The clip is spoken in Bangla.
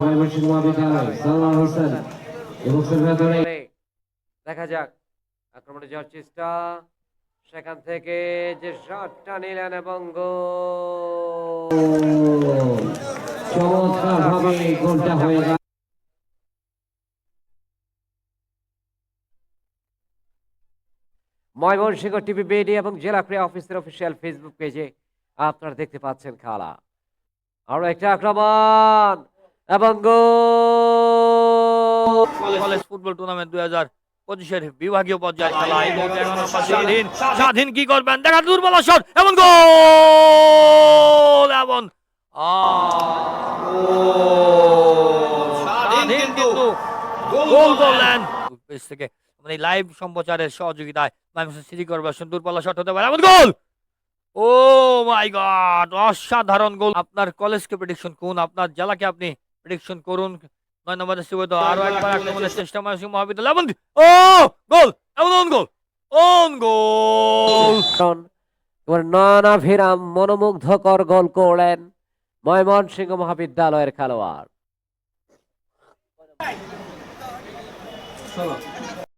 ময়মনসিংহ মহাবিদ্যালয় সালমান হোসেন এবং দেখা যাক আক্রমণে যাওয়ার চেষ্টা। সেখান থেকে যে শটটা নিলেন এবং চমৎকার ভাবে গোলটা হয়ে গেল। ময়মনসিংহ টিভি বিডি এবং জেলা ক্রীড়া অফিসের অফিসিয়াল ফেসবুক পেজে আপনারা দেখতে পাচ্ছেন খেলা। আরও একটা আক্রমণ! এবং গোল কলেজ ফুটবল টুর্নামেন্ট দুই হাজার পঁচিশের বিভাগীয় পর্যায়ে খেলা। এই মুহূর্তে এখন স্বাধীন স্বাধীন কি করবেন? দেখা দুর্বল শট এবং গোল এবং স্বাধীন কিন্তু গোল করলেন। পেজ থেকে এই লাইভ সম্প্রচারের সহযোগিতায় মাইমসন সিটি কর্পোরেশন দূরপাল্লা শট হতে পারে এমন গোল ও মাই গড অসাধারণ গোল আপনার কলেজকে প্রেডিকশন করুন আপনার জেলাকে আপনি প্রেডিকশন করুন। নয় নম্বর সুবিধা আরও একবার আক্রমণের চেষ্টা ময়মনসিংহ মহাবিদ্যালয়। এমন ও গোল! এমন অন গোল! অন গোল! এবার নানা ভিরাম মনোমুগ্ধকর গোল করলেন ময়মনসিংহ মহাবিদ্যালয়ের খেলোয়াড়।